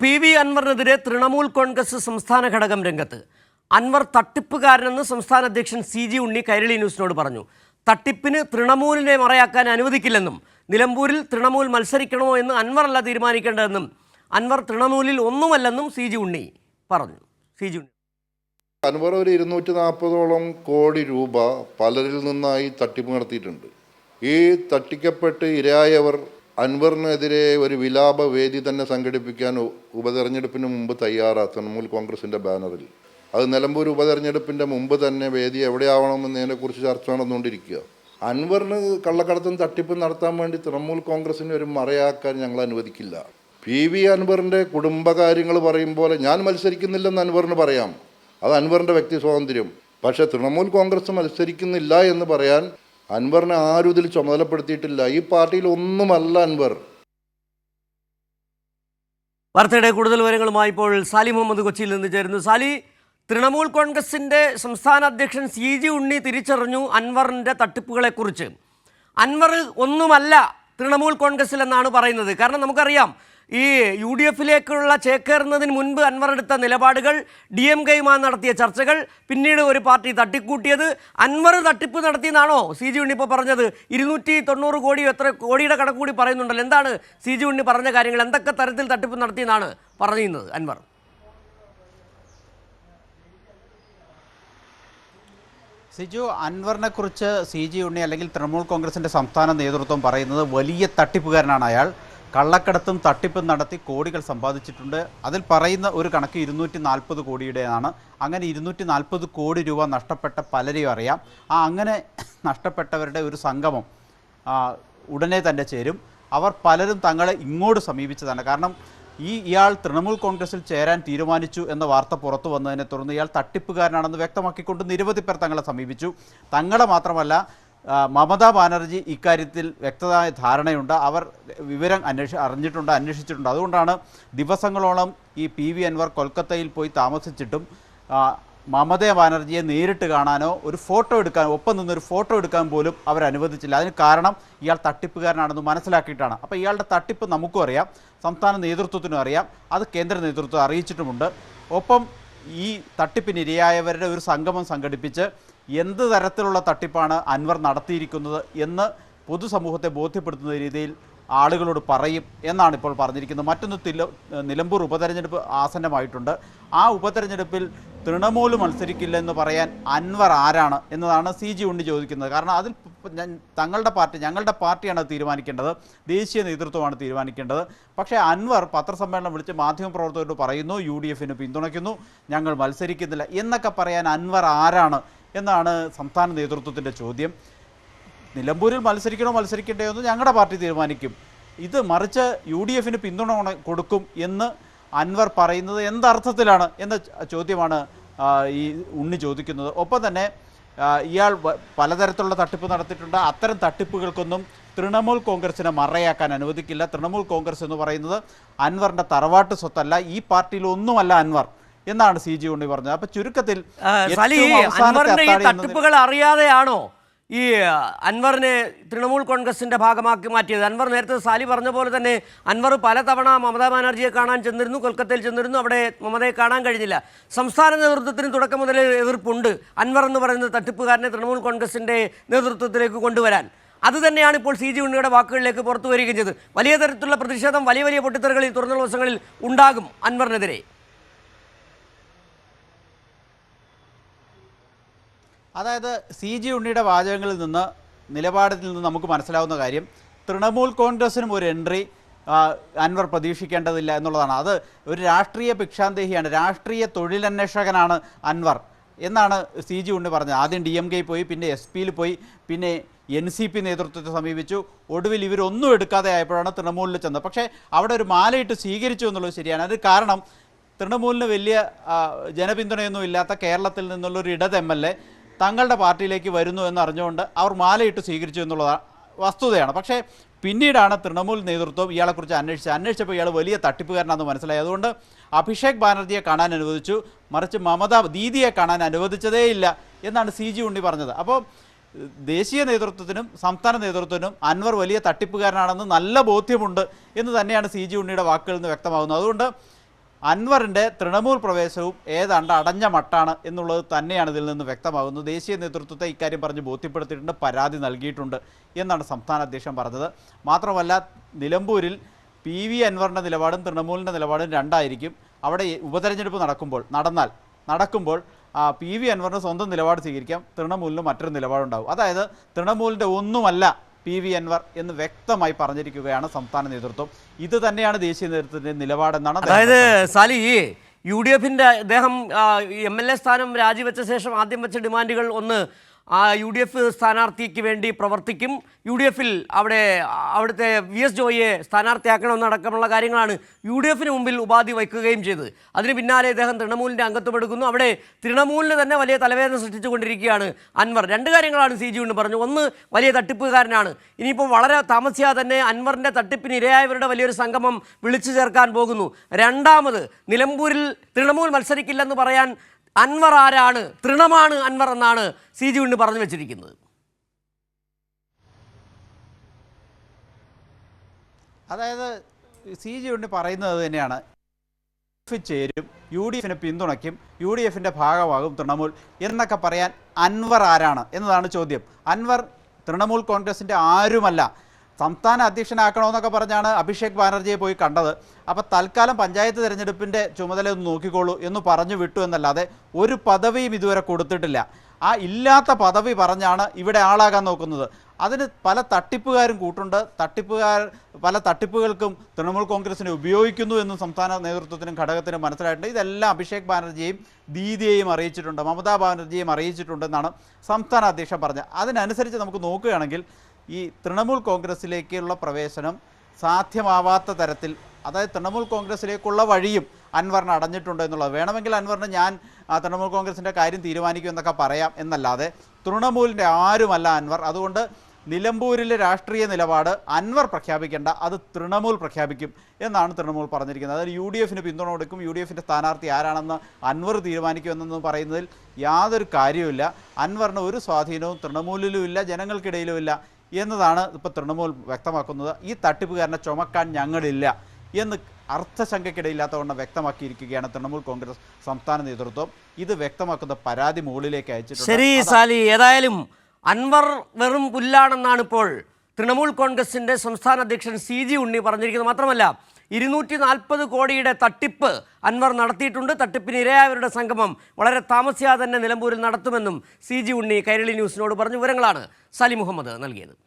P V അൻവറിനെതിരെ തൃണമൂൽ കോൺഗ്രസ് സംസ്ഥാന ഘടകം രംഗത്ത്. അൻവർ തട്ടിപ്പുകാരനെന്ന് സംസ്ഥാന അധ്യക്ഷൻ സി ജി ഉണ്ണി കൈരളി ന്യൂസിനോട് പറഞ്ഞു. തട്ടിപ്പിന് തൃണമൂലിനെ മറയാക്കാൻ അനുവദിക്കില്ലെന്നും നിലമ്പൂരിൽ തൃണമൂൽ മത്സരിക്കണമോ എന്ന് അൻവറല്ല തീരുമാനിക്കേണ്ടതെന്നും അൻവർ തൃണമൂലിൽ ഒന്നുമല്ലെന്നും സി ജി ഉണ്ണി പറഞ്ഞു. സി ജി ഉണ്ണി അൻവർ ഒരു ഇരുന്നൂറ്റി നാൽപ്പതോളം കോടി രൂപ പലരിൽ നിന്നായി തട്ടിപ്പ് നടത്തിയിട്ടുണ്ട്. ഈ തട്ടിക്കപ്പെട്ട് ഇരയായവർ അൻവറിനെതിരെ ഒരു വിലാപ വേദി തന്നെ സംഘടിപ്പിക്കാൻ ഉപതെരഞ്ഞെടുപ്പിന് മുമ്പ് തയ്യാറാണ് തൃണമൂൽ കോൺഗ്രസിന്റെ ബാനറിൽ. അത് നിലമ്പൂർ ഉപതെരഞ്ഞെടുപ്പിന്റെ മുമ്പ് തന്നെ വേദി എവിടെയാവണമെന്നതിനെക്കുറിച്ച് ചർച്ച നടന്നുകൊണ്ടിരിക്കുക. അൻവറിന് കള്ളക്കടത്തും തട്ടിപ്പും നടത്താൻ വേണ്ടി തൃണമൂൽ കോൺഗ്രസിനെ ഒരു മറയാക്കാൻ ഞങ്ങൾ അനുവദിക്കില്ല. പി വി അൻവറിന്റെ കുടുംബകാര്യങ്ങൾ പറയും പോലെ ഞാൻ മത്സരിക്കുന്നില്ലെന്ന് അൻവറിന് പറയാം. അത് അൻവറിന്റെ വ്യക്തി സ്വാതന്ത്ര്യം. പക്ഷേ തൃണമൂൽ കോൺഗ്രസ് മത്സരിക്കുന്നില്ല എന്ന് പറയാൻ അൻവറിനെ ആരും ഇതിൽ ചുമതലപ്പെടുത്തിയിട്ടില്ല. ഈ പാർട്ടിയിൽ ഒന്നുമല്ല അൻവർ. വാർത്തയുടെ കൂടുതൽ വിവരങ്ങളുമായി ഇപ്പോൾ സാലി മുഹമ്മദ് കൊച്ചിയിൽ നിന്ന് ചേരുന്നു. സാലി തൃണമൂൽ കോൺഗ്രസിന്റെ സംസ്ഥാന അധ്യക്ഷൻ സി ജി ഉണ്ണി തിരിച്ചറിഞ്ഞു അൻവറിന്റെ തട്ടിപ്പുകളെക്കുറിച്ച്. അൻവർ ഒന്നുമല്ല തൃണമൂൽ കോൺഗ്രസിൽ എന്നാണ് പറയുന്നത്. കാരണം നമുക്കറിയാം ഈ യു ഡി എഫിലേക്കുള്ള ചേക്കേറുന്നതിന് മുൻപ് അൻവർ എടുത്ത നിലപാടുകൾ ഡി എം കെയുമായി നടത്തിയ ചർച്ചകൾ പിന്നീട് ഒരു പാർട്ടി തട്ടിക്കൂട്ടിയത്. അൻവർ തട്ടിപ്പ് നടത്തിയെന്നാണോ സി ജി ഉണ്ണി ഇപ്പോൾ പറഞ്ഞത്? ഇരുന്നൂറ്റി തൊണ്ണൂറ് കോടി എത്ര കോടിയുടെ കണക്ക് കൂടി പറയുന്നുണ്ടല്ലോ. എന്താണ് സി ജി ഉണ്ണി പറഞ്ഞ കാര്യങ്ങൾ? എന്തൊക്കെ തരത്തിൽ തട്ടിപ്പ് നടത്തിയെന്നാണ് പറയുന്നത് അൻവർ? സിജു അൻവറിനെ കുറിച്ച് സി ജി ഉണ്ണി അല്ലെങ്കിൽ തൃണമൂൽ കോൺഗ്രസിന്റെ സംസ്ഥാന നേതൃത്വം പറയുന്നത് വലിയ തട്ടിപ്പുകാരനാണ് അയാൾ. കള്ളക്കടത്തും തട്ടിപ്പും നടത്തി കോടികൾ സമ്പാദിച്ചിട്ടുണ്ട്. അതിൽ പറയുന്ന ഒരു കണക്ക് ഇരുന്നൂറ്റി നാൽപ്പത് കോടിയുടേതാണ് അങ്ങനെ ഇരുന്നൂറ്റി നാൽപ്പത് കോടി രൂപ നഷ്ടപ്പെട്ട പലരെയും അറിയാം. ആ അങ്ങനെ നഷ്ടപ്പെട്ടവരുടെ ഒരു സംഗമം ഉടനെ തന്നെ ചേരും. അവർ പലരും തങ്ങളെ ഇങ്ങോട്ട് സമീപിച്ചതാണ്. കാരണം ഈ ഇയാൾ തൃണമൂൽ കോൺഗ്രസിൽ ചേരാൻ തീരുമാനിച്ചു എന്ന വാർത്ത പുറത്തു വന്നതിനെ തുടർന്ന് ഇയാൾ തട്ടിപ്പുകാരനാണെന്ന് വ്യക്തമാക്കിക്കൊണ്ട് നിരവധി പേർ തങ്ങളെ സമീപിച്ചു. തങ്ങളെ മാത്രമല്ല മമതാ ബാനർജി ഇക്കാര്യത്തിൽ വ്യക്തമായ ധാരണയുണ്ട്. അവർ വിവരം അന്വേഷി അറിഞ്ഞിട്ടുണ്ട് അന്വേഷിച്ചിട്ടുണ്ട്. അതുകൊണ്ടാണ് ദിവസങ്ങളോളം ഈ പി വി അൻവർ കൊൽക്കത്തയിൽ പോയി താമസിച്ചിട്ടും മമതാ ബാനർജിയെ നേരിട്ട് കാണാനോ ഒരു ഫോട്ടോ എടുക്കാൻ ഒപ്പം നിന്നൊരു ഫോട്ടോ എടുക്കാൻ പോലും അവർ അനുവദിച്ചില്ല. അതിന് കാരണം ഇയാൾ തട്ടിപ്പുകാരനാണെന്ന് മനസ്സിലാക്കിയിട്ടാണ്. അപ്പോൾ ഇയാളുടെ തട്ടിപ്പ് നമുക്കും അറിയാം സംസ്ഥാന നേതൃത്വത്തിനും അറിയാം അത് കേന്ദ്ര നേതൃത്വം അറിയിച്ചിട്ടുമുണ്ട്. ഒപ്പം ഈ തട്ടിപ്പിനിരയായവരുടെ ഒരു സംഗമം സംഘടിപ്പിച്ച് എന്ത് തരത്തിലുള്ള തട്ടിപ്പാണ് അൻവർ നടത്തിയിരിക്കുന്നത് എന്ന് പൊതുസമൂഹത്തെ ബോധ്യപ്പെടുത്തുന്ന രീതിയിൽ ആളുകളോട് പറയും എന്നാണ് ഇപ്പോൾ പറഞ്ഞിരിക്കുന്നത്. മറ്റൊന്ന് തില നിലമ്പൂർ ഉപതെരഞ്ഞെടുപ്പ് ആസന്നമായിട്ടുണ്ട്. ആ ഉപതെരഞ്ഞെടുപ്പിൽ തൃണമൂൽ മത്സരിക്കില്ല എന്ന് പറയാൻ അൻവർ ആരാണ് എന്നതാണ് സി ജി ഉണ്ണി ചോദിക്കുന്നത്. കാരണം അതിൽ തങ്ങളുടെ പാർട്ടി ഞങ്ങളുടെ പാർട്ടിയാണ് തീരുമാനിക്കേണ്ടത്. ദേശീയ നേതൃത്വമാണ് തീരുമാനിക്കേണ്ടത്. പക്ഷേ അൻവർ പത്രസമ്മേളനം വിളിച്ച് മാധ്യമപ്രവർത്തകരോട് പറയുന്നു യു ഡി എഫിന് പിന്തുണയ്ക്കുന്നു ഞങ്ങൾ മത്സരിക്കുന്നില്ല എന്നൊക്കെ പറയാൻ അൻവർ ആരാണ് എന്നാണ് സംസ്ഥാന നേതൃത്വത്തിന്റെ ചോദ്യം. നിലമ്പൂരിൽ മത്സരിക്കണോ മത്സരിക്കണ്ടയോ എന്ന് ഞങ്ങളുടെ പാർട്ടി തീരുമാനിക്കും. ഇത് മറിച്ച് യു ഡി എഫിന് പിന്തുണ കൊടുക്കും എന്ന് അൻവർ പറയുന്നത് എന്തർത്ഥത്തിലാണ് എന്ന ചോദ്യമാണ് ഈ ഉണ്ണി ചോദിക്കുന്നത്. ഒപ്പം തന്നെ ഇയാൾ പലതരത്തിലുള്ള തട്ടിപ്പ് നടത്തിയിട്ടുണ്ട്. അത്തരം തട്ടിപ്പുകൾക്കൊന്നും തൃണമൂൽ കോൺഗ്രസിനെ മറയാക്കാൻ അനുവദിക്കില്ല. തൃണമൂൽ കോൺഗ്രസ് എന്ന് പറയുന്നത് അൻവറിന്റെ തറവാട്ട് സ്വത്തല്ല. ഈ പാർട്ടിയിൽ ഒന്നുമല്ല അൻവർ. എന്നാണ് സി ജി ഉണ്ണി പറഞ്ഞത്. അപ്പൊ ചുരുക്കത്തിൽ അൻവറിന്റെ ഈ തട്ടിപ്പുകൾ അറിയാതെയാണോ ഈ അൻവറിനെ തൃണമൂൽ കോൺഗ്രസിന്റെ ഭാഗമാക്കി മാറ്റിയത്? അൻവർ നേരത്തെ സാലി പറഞ്ഞ പോലെ തന്നെ അൻവർ പലതവണ മമതാ ബാനർജിയെ കാണാൻ ചെന്നിരുന്നു കൊൽക്കത്തയിൽ ചെന്നിരുന്നു അവിടെ മമതയെ കാണാൻ കഴിഞ്ഞില്ല. സംസ്ഥാന നേതൃത്വത്തിന് തുടക്കം മുതലേ എതിർപ്പുണ്ട് അൻവർ എന്ന് പറയുന്ന തട്ടിപ്പുകാരനെ തൃണമൂൽ കോൺഗ്രസിന്റെ നേതൃത്വത്തിലേക്ക് കൊണ്ടുവരാൻ. അത് തന്നെയാണ് ഇപ്പോൾ സി ജി ഉണ്ണിയുടെ വാക്കുകളിലേക്ക് പുറത്തു വരികയും ചെയ്തത്. വലിയ തരത്തിലുള്ള പ്രതിഷേധം വലിയ വലിയ പൊട്ടിത്തെറികളിൽ തുറന്ന ദിവസങ്ങളിൽ ഉണ്ടാകും അൻവറിനെതിരെ. അതായത് സി ജി ഉണ്ണിയുടെ വാചകങ്ങളിൽ നിന്ന് നിലപാടിൽ നിന്ന് നമുക്ക് മനസ്സിലാവുന്ന കാര്യം തൃണമൂൽ കോൺഗ്രസിനും ഒരു എൻട്രി അൻവർ പ്രതീക്ഷിക്കേണ്ടതില്ല എന്നുള്ളതാണ്. അത് ഒരു രാഷ്ട്രീയ ഭിക്ഷാന്തേഹിയാണ് രാഷ്ട്രീയ തൊഴിലന്വേഷകനാണ് അൻവർ എന്നാണ് സി ജി ഉണ്ണി പറഞ്ഞത്. ആദ്യം ഡി എം കെ പോയി പിന്നെ എസ് പിയിൽ പോയി പിന്നെ എൻ സി പി നേതൃത്വത്തെ സമീപിച്ചു. ഒടുവിൽ ഇവരൊന്നും എടുക്കാതെ ആയപ്പോഴാണ് തൃണമൂലിൽ ചെന്നത്. പക്ഷേ അവിടെ ഒരു മാലയിട്ട് സ്വീകരിച്ചു എന്നുള്ളത് ശരിയാണ്. അത് കാരണം തൃണമൂലിന് വലിയ ജനപിന്തുണയൊന്നും ഇല്ലാത്ത കേരളത്തിൽ നിന്നുള്ള ഒരു ഇടത് എം എൽ എ തങ്ങളുടെ പാർട്ടിയിലേക്ക് വരുന്നു എന്നറിഞ്ഞുകൊണ്ട് അവർ മാലയിട്ട് സ്വീകരിച്ചു എന്നുള്ളതാണ് വസ്തുതയാണ്. പക്ഷേ പിന്നീടാണ് തൃണമൂൽ നേതൃത്വം ഇയാളെക്കുറിച്ച് അന്വേഷിച്ചത്. അന്വേഷിച്ചപ്പോൾ ഇയാൾ വലിയ തട്ടിപ്പുകാരനാണെന്ന് മനസ്സിലായി. അതുകൊണ്ട് അഭിഷേക് ബാനർജിയെ കാണാൻ അനുവദിച്ചു. മറിച്ച് മമത ദീദിയെ കാണാൻ അനുവദിച്ചതേയില്ല എന്നാണ് സി ജി ഉണ്ണി പറഞ്ഞത്. അപ്പോൾ ദേശീയ നേതൃത്വത്തിനും സംസ്ഥാന നേതൃത്വത്തിനും അൻവർ വലിയ തട്ടിപ്പുകാരനാണെന്ന് നല്ല ബോധ്യമുണ്ട് എന്ന് തന്നെയാണ് സി ജി ഉണ്ണിയുടെ വാക്കുകളിൽ നിന്ന് വ്യക്തമാകുന്നത്. അതുകൊണ്ട് അൻവറിന്റെ തൃണമൂൽ പ്രവേശവും ഏതാണ്ട് അടഞ്ഞ മട്ടാണ് എന്നുള്ളത് തന്നെയാണ് ഇതിൽ നിന്ന് വ്യക്തമാകുന്നത്. ദേശീയ നേതൃത്വത്തെ ഇക്കാര്യം പറഞ്ഞ് ബോധ്യപ്പെടുത്തിയിട്ടുണ്ട് പരാതി നൽകിയിട്ടുണ്ട് എന്നാണ് സംസ്ഥാന അധ്യക്ഷൻ പറഞ്ഞത്. മാത്രമല്ല നിലമ്പൂരിൽ പി വി അൻവറിന്റെ നിലപാടും തൃണമൂലിന്റെ നിലപാടും രണ്ടായിരിക്കും. അവിടെ ഉപതെരഞ്ഞെടുപ്പ് നടക്കുമ്പോൾ നടന്നാൽ നടക്കുമ്പോൾ പി വി അൻവറിന് സ്വന്തം നിലപാട് സ്വീകരിക്കാം തൃണമൂലിന് മറ്റൊരു നിലപാടുണ്ടാവും. അതായത് തൃണമൂലിന്റെ ഒന്നുമല്ല പി വി അൻവർ എന്ന് വ്യക്തമായി പറഞ്ഞിരിക്കുകയാണ് സംസ്ഥാന നേതൃത്വം. ഇത് തന്നെയാണ് ദേശീയ നേതൃത്വത്തിന്റെ നിലപാടെന്നാണ് അതായത് സാലി യു ഡി എഫിന്റെ അദ്ദേഹം എം എൽ എ സ്ഥാനം രാജിവെച്ച ശേഷം ആദ്യം വെച്ച ഡിമാൻഡുകൾ ഒന്ന് ആ യു ഡി എഫ് സ്ഥാനാർത്ഥിക്ക് വേണ്ടി പ്രവർത്തിക്കും. യു ഡി എഫിൽ അവിടെ അവിടുത്തെ വി എസ് ജോയിയെ സ്ഥാനാർത്ഥിയാക്കണമെന്നടക്കമുള്ള കാര്യങ്ങളാണ് യു ഡി എഫിന് മുമ്പിൽ ഉപാധി വയ്ക്കുകയും ചെയ്തത്. അതിന് പിന്നാലെ ഇദ്ദേഹം തൃണമൂലിന്റെ അംഗത്വം എടുക്കുന്നു. അവിടെ തൃണമൂലിന് തന്നെ വലിയ തലവേദന സൃഷ്ടിച്ചുകൊണ്ടിരിക്കുകയാണ് അൻവർ. രണ്ട് കാര്യങ്ങളാണ് സി ജി കൊണ്ട് പറഞ്ഞു ഒന്ന് വലിയ തട്ടിപ്പുകാരനാണ്. ഇനിയിപ്പോൾ വളരെ താമസിയാതെ തന്നെ അൻവറിന്റെ തട്ടിപ്പിന് ഇരയായവരുടെ വലിയൊരു സംഗമം വിളിച്ചു ചേർക്കാൻ പോകുന്നു. രണ്ടാമത് നിലമ്പൂരിൽ തൃണമൂൽ മത്സരിക്കില്ലെന്ന് പറയാൻ അൻവർ ആരാണ്? തൃണമാണ് അൻവർ എന്നാണ് സി ജി ഉണ്ണി പറഞ്ഞു വെച്ചിരിക്കുന്നത്. അതായത് സി ജി ഉണ്ണി പറയുന്നത് തന്നെയാണ്. ചേരും യു ഡി എഫിനെ പിന്തുണയ്ക്കും യു ഡി എഫിന്റെ ഭാഗമാകും തൃണമൂൽ എന്നൊക്കെ പറയാൻ അൻവർ ആരാണ് എന്നതാണ് ചോദ്യം. അൻവർ തൃണമൂൽ കോൺഗ്രസിന്റെ ആരുമല്ല സംസ്ഥാന അധ്യക്ഷനാക്കണമെന്നൊക്കെ പറഞ്ഞാണ് അഭിഷേക് ബാനർജിയെ പോയി കണ്ടത്. അപ്പോൾ തൽക്കാലം പഞ്ചായത്ത് തിരഞ്ഞെടുപ്പിന്റെ ചുമതല ഒന്ന് നോക്കിക്കോളൂ എന്ന് പറഞ്ഞു വിട്ടു എന്നല്ലാതെ ഒരു പദവിയും ഇതുവരെ കൊടുത്തിട്ടില്ല. ആ ഇല്ലാത്ത പദവി പറഞ്ഞാണ് ഇവിടെ ആളാകാൻ നോക്കുന്നത്. അതിന് പല തട്ടിപ്പുകാരും കൂട്ടുണ്ട്. തട്ടിപ്പുകാർ പല തട്ടിപ്പുകൾക്കും തൃണമൂൽ കോൺഗ്രസിനെ ഉപയോഗിക്കുന്നു എന്നും സംസ്ഥാന നേതൃത്വത്തിനും ഘടകത്തിനും മനസ്സിലായിട്ടുണ്ട്. ഇതെല്ലാം അഭിഷേക് ബാനർജിയെയും ദീദിയെയും അറിയിച്ചിട്ടുണ്ട്. മമതാ ബാനർജിയെയും അറിയിച്ചിട്ടുണ്ടെന്നാണ് സംസ്ഥാന അധ്യക്ഷൻ പറഞ്ഞത്. അതിനനുസരിച്ച് നമുക്ക് നോക്കുകയാണെങ്കിൽ ഈ തൃണമൂൽ കോൺഗ്രസിലേക്കുള്ള പ്രവേശനം സാധ്യമാവാത്ത തരത്തിൽ അതായത് തൃണമൂൽ കോൺഗ്രസിലേക്കുള്ള വഴിയും അൻവറിന് അടഞ്ഞിട്ടുണ്ട് എന്നുള്ളത്. വേണമെങ്കിൽ അൻവറിന് ഞാൻ തൃണമൂൽ കോൺഗ്രസിന്റെ കാര്യം തീരുമാനിക്കും എന്നൊക്കെ പറയാം എന്നല്ലാതെ തൃണമൂലിന്റെ ആരുമല്ല അൻവർ. അതുകൊണ്ട് നിലമ്പൂരിലെ രാഷ്ട്രീയ നിലപാട് അൻവർ പ്രഖ്യാപിക്കേണ്ട അത് തൃണമൂൽ പ്രഖ്യാപിക്കും എന്നാണ് തൃണമൂൽ പറഞ്ഞിരിക്കുന്നത്. അതായത് യു ഡി എഫിന് പിന്തുണ കൊടുക്കും യു ഡി എഫിന്റെ സ്ഥാനാർത്ഥി ആരാണെന്ന് അൻവർ തീരുമാനിക്കുമെന്നൊന്നും പറയുന്നതിൽ യാതൊരു കാര്യവുമില്ല. അൻവറിന് ഒരു സ്വാധീനവും തൃണമൂലിലും ഇല്ല ജനങ്ങൾക്കിടയിലും ഇല്ല എന്നതാണ് ഇപ്പോൾ തൃണമൂൽ വ്യക്തമാക്കുന്നത്. ഈ തട്ടിപ്പുകാരനെ ചുമക്കാൻ ഞങ്ങളില്ല എന്ന് അർത്ഥശങ്കയ്ക്കിടയില്ലാത്തവണ്ണം വ്യക്തമാക്കിയിരിക്കുകയാണ് തൃണമൂൽ കോൺഗ്രസ് സംസ്ഥാന നേതൃത്വം. ഇത് വ്യക്തമാക്കുന്ന പരാതി മുകളിലേക്ക് അയച്ചിട്ടുണ്ട്. ശരി സാലി ഏതായാലും അൻവർ വെറും പുല്ലാണെന്നാണ് ഇപ്പോൾ തൃണമൂൽ കോൺഗ്രസിന്റെ സംസ്ഥാന അധ്യക്ഷൻ സി ജി ഉണ്ണി പറഞ്ഞിരിക്കുന്നത്. മാത്രമല്ല ഇരുന്നൂറ്റി നാൽപ്പത് കോടിയുടെ തട്ടിപ്പ് അൻവർ നടത്തിയിട്ടുണ്ട്. തട്ടിപ്പിന് ഇരയായവരുടെ സംഗമം വളരെ താമസിയാതെ തന്നെ നിലമ്പൂരിൽ നടത്തുമെന്നും സി ഉണ്ണി കൈരളി ന്യൂസിനോട് പറഞ്ഞ വിവരങ്ങളാണ് സലി മുഹമ്മദ് നൽകിയത്.